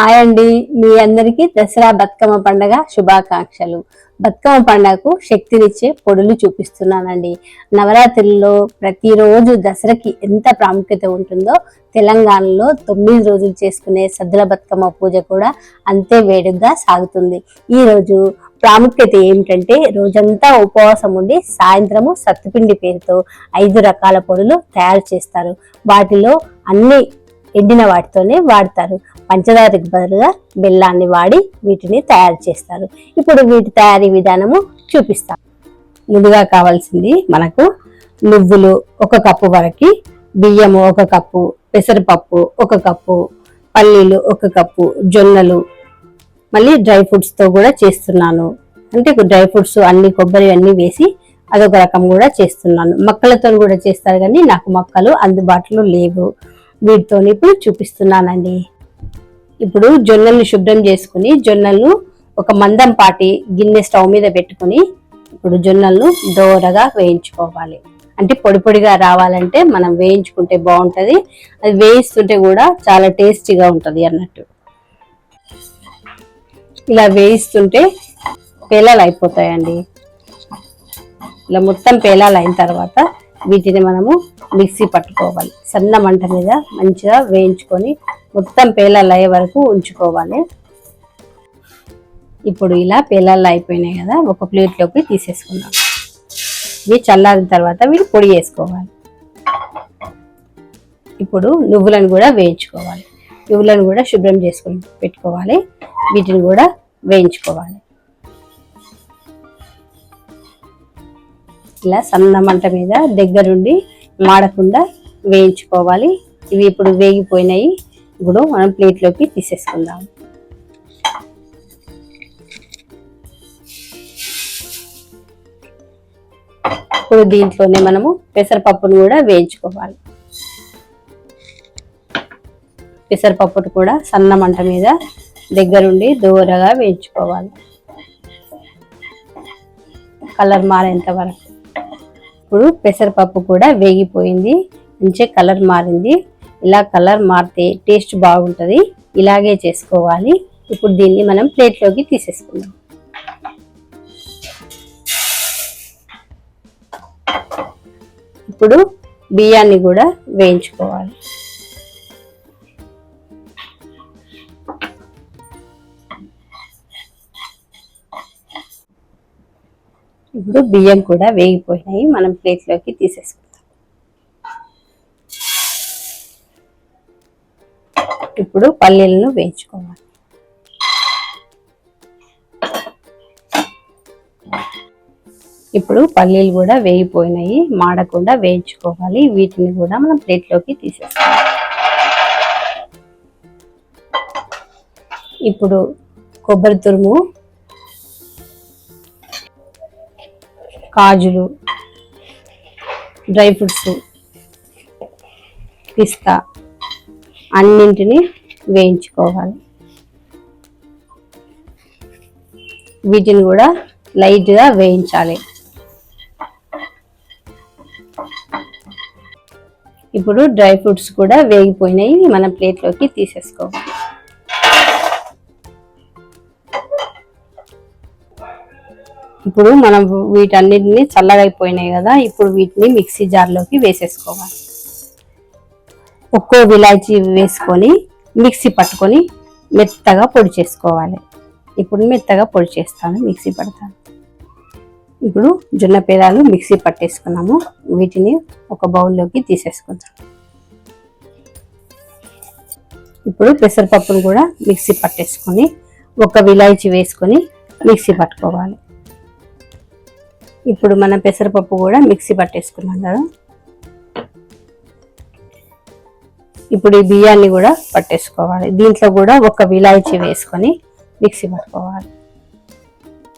Hi అండి. మీ అందరికీ దసరా బతుకమ్మ పండగ శుభాకాంక్షలు. బతుకమ్మ పండగకు శక్తినిచ్చే పొడులు చూపిస్తున్నానండి. నవరాత్రుల్లో ప్రతిరోజు దసరాకి ఎంత ప్రాముఖ్యత ఉంటుందో తెలంగాణలో తొమ్మిది రోజులు చేసుకునే సద్దుల బతుకమ్మ పూజ కూడా అంతే వేడుగ్గా సాగుతుంది. ఈరోజు ప్రాముఖ్యత ఏమిటంటే రోజంతా ఉపవాసం ఉండి సాయంత్రము సత్తుపిండి పేరుతో ఐదు రకాల పొడులు తయారు చేస్తారు. వాటిలో అన్ని ఎండిన వాటితోనే వాడతారు. పంచదారకు బదులుగా బెల్లాన్ని వాడి వీటిని తయారు చేస్తారు. ఇప్పుడు వీటి తయారీ విధానము చూపిస్తాం. ముందుగా కావాల్సింది మనకు నువ్వులు ఒక కప్పు వరకు బియ్యము ఒక కప్పు పెసరపప్పు ఒక కప్పు పల్లీలు ఒక కప్పు జొన్నలు. మళ్ళీ డ్రై ఫ్రూట్స్తో కూడా చేస్తున్నాను. అంటే డ్రై ఫ్రూట్స్ అన్ని కొబ్బరి అన్ని వేసి అదొక రకం కూడా చేస్తున్నాను. మక్కలతో కూడా చేస్తారు కానీ నాకు మక్కలు అందుబాటులో లేవు. వీటితో ఇప్పుడు చూపిస్తున్నానండి. ఇప్పుడు జొన్నల్ని శుభ్రం చేసుకుని జొన్నలను ఒక మందం పాటి గిన్నె స్టవ్ మీద పెట్టుకుని ఇప్పుడు జొన్నలను దోరగా వేయించుకోవాలి. అంటే పొడి పొడిగా రావాలంటే మనం వేయించుకుంటే బాగుంటుంది. అది వేయిస్తుంటే కూడా చాలా టేస్టీగా ఉంటుంది అన్నట్టు. ఇలా వేయిస్తుంటే పేలాలు అయిపోతాయండి. ఇలా మొత్తం పేలాలు అయిన తర్వాత వీటిని మనము మిక్సీ పట్టుకోవాలి. సన్న మంట మీద మంచిగా వేయించుకొని మొత్తం పేలాలు అయ్యే వరకు ఉంచుకోవాలి. ఇప్పుడు ఇలా పేలాలు అయిపోయినాయి కదా ఒక ప్లేట్లోకి తీసేసుకున్నాం ఇవి చల్లారిన తర్వాత వీటి పొడి వేసుకోవాలి ఇప్పుడు నువ్వులను కూడా వేయించుకోవాలి. నువ్వులను కూడా శుభ్రం చేసుకుని పెట్టుకోవాలి. వీటిని కూడా వేయించుకోవాలి. ఇలా సన్న మంట మీద దగ్గరుండి మాడకుండా వేయించుకోవాలి. ఇవి ఇప్పుడు వేగిపోయినాయి. ఇప్పుడు మనం ప్లేట్లోకి తీసేసుకుందాం. ఇప్పుడు దీంట్లోనే మనము పెసరపప్పును కూడా వేయించుకోవాలి. పెసరపప్పును కూడా సన్న మంట మీద దగ్గరుండి దూరగా వేయించుకోవాలి. కలర్ మారేంత వరకు. ఇప్పుడు పెసరపప్పు కూడా వేగిపోయింది. మంచి కలర్ మారింది. ఇలా కలర్ మారితే టేస్ట్ బాగుంటుంది. ఇలాగే చేసుకోవాలి. ఇప్పుడు దీన్ని మనం ప్లేట్లోకి తీసేసుకుందాం. ఇప్పుడు బియ్యాన్ని కూడా వేయించుకోవాలి. ఇప్పుడు బియ్యం కూడా వేగిపోయినాయి. మనం ప్లేట్లోకి తీసేసుకుందాం. ఇప్పుడు పల్లీలను వేయించుకోవాలి. ఇప్పుడు పల్లీలు కూడా వేగిపోయినాయి. మాడకుండా వేయించుకోవాలి. వీటిని కూడా మనం ప్లేట్లోకి తీసేసుకోవాలి ఇప్పుడు కొబ్బరి తురుము కాజులు డ్రై ఫ్రూట్స్ పిస్తా అన్నింటిని వేయించుకోవాలి. వీటిని కూడా లైట్గా వేయించాలి. ఇప్పుడు డ్రై ఫ్రూట్స్ కూడా వేగిపోయినాయి మన ప్లేట్లోకి తీసేసుకోవాలి. ఇప్పుడు మనం వీటన్నిటిని చల్లగా అయిపోయినాయి కదా ఇప్పుడు వీటిని మిక్సీ జార్లోకి వేసేసుకోవాలి. ఒక్కో విలాయచీ వేసుకొని మిక్సీ పట్టుకొని మెత్తగా పొడి చేసుకోవాలి. ఇప్పుడు మెత్తగా పొడి చేస్తాను మిక్సీ పడతాను. ఇప్పుడు జొన్న పేలాలు మిక్సీ పట్టేసుకున్నాము వీటిని ఒక బౌల్లోకి తీసేసుకుందాం. ఇప్పుడు పెసరపప్పును కూడా మిక్సీ పట్టేసుకొని ఒక విలాయచి వేసుకొని మిక్సీ పట్టుకోవాలి. ఇప్పుడు మన పెసరపప్పు కూడా మిక్సీ పట్టేసుకున్నాం కదా. ఇప్పుడు ఈ బియ్యాన్ని కూడా పట్టేసుకోవాలి. దీంట్లో కూడా ఒక విలాయచి వేసుకొని మిక్సీ పట్టుకోవాలి.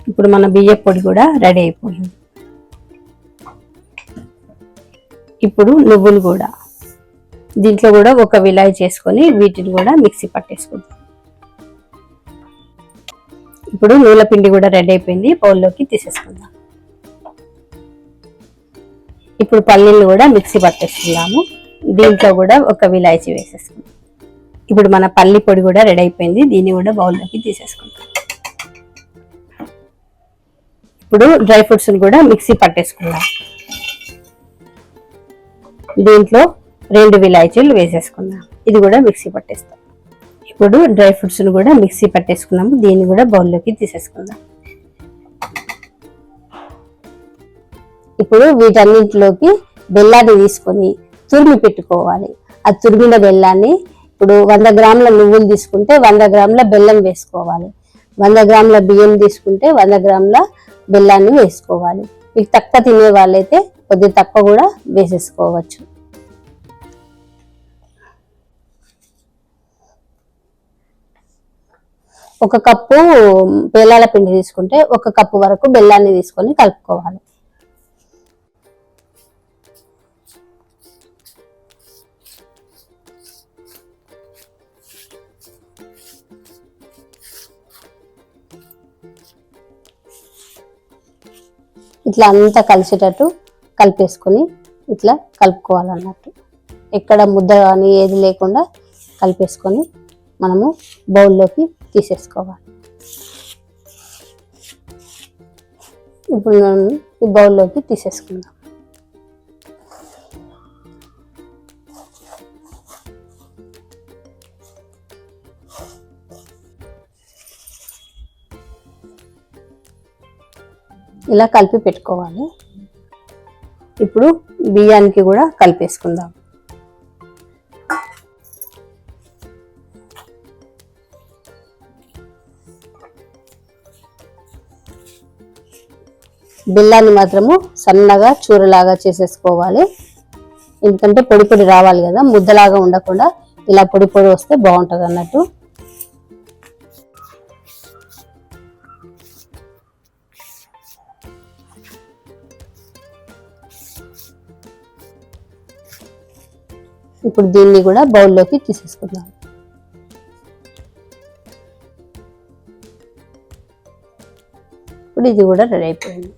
ఇప్పుడు మన బియ్య పొడి కూడా రెడీ అయిపోయింది. ఇప్పుడు నువ్వులు కూడా. దీంట్లో కూడా ఒక విలాయి చేసుకొని వీటిని కూడా మిక్సీ పట్టేసుకుందాం. ఇప్పుడు నూనె పిండి కూడా రెడీ అయిపోయింది. బౌల్లోకి తీసేసుకుందాం. ఇప్పుడు పల్లీలు కూడా మిక్సీ పట్టేసుకుందాము దీంట్లో కూడా ఒక విలాయచి వేసేసుకుందాం. ఇప్పుడు మన పల్లి పొడి కూడా రెడీ అయిపోయింది. దీన్ని కూడా బౌల్లోకి తీసేసుకుంటాం ఇప్పుడు డ్రై ఫ్రూట్స్ కూడా మిక్సీ పట్టేసుకుందాం. దీంట్లో రెండు విలాయచీలు వేసేసుకుందాం. ఇది కూడా మిక్సీ పట్టేస్తాం. ఇప్పుడు డ్రై ఫ్రూట్స్ కూడా మిక్సీ పట్టేసుకున్నాము. దీన్ని కూడా బౌల్లోకి తీసేసుకుందాం. ఇప్పుడు వీటన్నింటిలోకి బెల్లాన్ని తీసుకొని తురిమి పెట్టుకోవాలి. ఆ తురిమిన బెల్లాన్ని ఇప్పుడు వంద గ్రాముల నువ్వులు తీసుకుంటే వంద గ్రాముల బెల్లం వేసుకోవాలి. వంద గ్రాముల బియ్యం తీసుకుంటే వంద గ్రాముల బెల్లాన్ని వేసుకోవాలి. మీకు తక్కువ తినే వాళ్ళైతే కొద్దిగా తక్కువ కూడా వేసేసుకోవచ్చు. ఒక కప్పు బెల్లాల పిండి తీసుకుంటే ఒక కప్పు వరకు బెల్లాన్ని తీసుకొని కలుపుకోవాలి. ఇట్లా అంతా కలిసేటట్టు కలిపేసుకొని ఇట్లా కలుపుకోవాలన్నట్టు. ఎక్కడ ముద్ద కానీ ఏది లేకుండా కలిపేసుకొని మనము బౌల్లోకి తీసేసుకోవాలి. ఇప్పుడు ఈ బౌల్లోకి తీసేసుకుందాం. ఇలా కలిపి పెట్టుకోవాలి. ఇప్పుడు బియ్యానికి కూడా కలిపేసుకుందాం. బెల్లాన్ని మాత్రము సన్నగా చూరలాగా చేసేసుకోవాలి. ఎందుకంటే పొడి పొడి రావాలి కదా ముద్దలాగా ఉండకుండా ఇలా పొడి పొడి వస్తే బాగుంటుంది అన్నట్టు ఇప్పుడు దీన్ని కూడా బౌల్లోకి తీసేసుకుందాం. ఇప్పుడు ఇది కూడా రెడీ అయిపోయింది.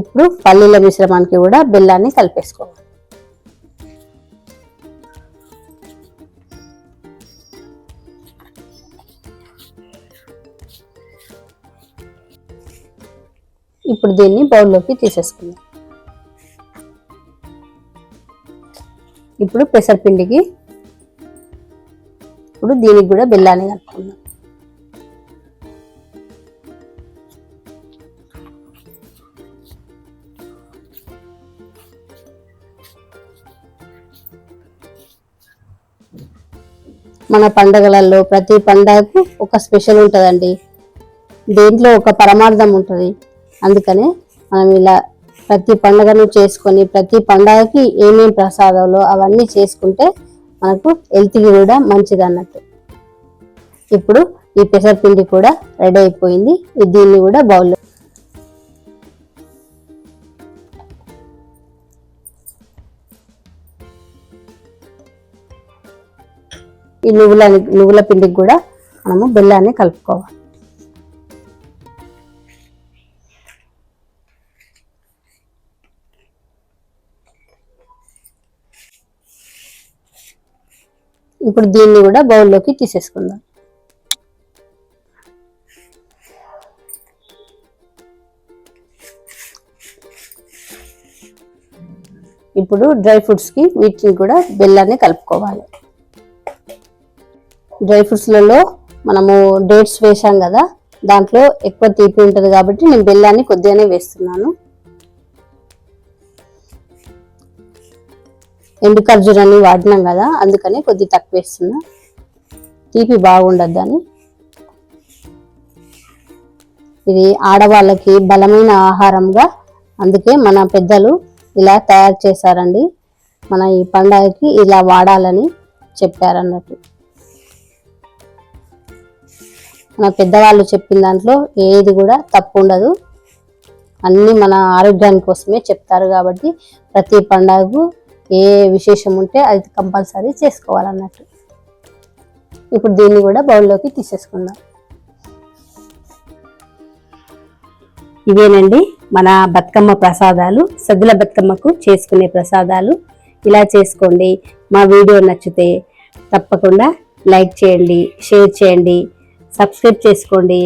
ఇప్పుడు పల్లీల మిశ్రమానికి కూడా బెల్లాన్ని కలిపేసుకోవాలి. ఇప్పుడు దీన్ని బౌల్లోకి తీసేసుకుందాం. ఇప్పుడు పెసరపిండికి ఇప్పుడు దీనికి కూడా బెల్లాన్ని కలుపుకుందాం. మన పండగలలో ప్రతి పండగకు ఒక స్పెషల్ ఉంటుందండి. దేంట్లో ఒక పరమార్థం ఉంటుంది. అందుకనే మనం ఇలా ప్రతి పండగను చేసుకొని ప్రతి పండగకి ఏమేం ప్రసాదాలు అవన్నీ చేసుకుంటే మనకు హెల్త్కి కూడా మంచిది అన్నట్టు. ఇప్పుడు ఈ పెసరపిండి కూడా రెడీ అయిపోయింది. దీన్ని కూడా బౌల్లో ఈ నువ్వుల నువ్వుల పిండికి కూడా మనము బెల్లాన్ని కలుపుకోవాలి. ఇప్పుడు దీన్ని కూడా బౌల్లోకి తీసేసుకుందాం. ఇప్పుడు డ్రై ఫ్రూట్స్కి వీటిని కూడా బెల్లాన్ని కలుపుకోవాలి. డ్రై ఫ్రూట్స్లలో మనము డేట్స్ వేసాం కదా దాంట్లో ఎక్కువ తీపి ఉంటుంది కాబట్టి నేను బెల్లాన్ని కొద్దిగానే వేస్తున్నాను. ఎండు ఖర్జూరాన్ని వాడినాం కదా అందుకని కొద్ది తక్కువ వేస్తున్నా. తీపి అని. ఇది ఆడవాళ్ళకి బలమైన ఆహారంగా అందుకే మన పెద్దలు ఇలా తయారు చేశారండి. మన ఈ పండగకి ఇలా వాడాలని చెప్పారన్నట్టు. మన పెద్దవాళ్ళు చెప్పిన దాంట్లో ఏది కూడా తప్పు ఉండదు. అన్నీ మన ఆరోగ్యాని కోసమే చెప్తారు కాబట్టి ప్రతి పండగకు ఏ విశేషం ఉంటే అది కంపల్సరీ చేసుకోవాలన్నట్టు. ఇప్పుడు దీన్ని కూడా బౌల్లోకి తీసేసుకుందాం. ఇవేనండి మన బతుకమ్మ ప్రసాదాలు సద్దుల బతుకమ్మకు చేసుకునే ప్రసాదాలు. ఇలా చేసుకోండి. మా వీడియో నచ్చితే తప్పకుండా లైక్ చేయండి షేర్ చేయండి సబ్స్క్రైబ్ చేసుకోండి.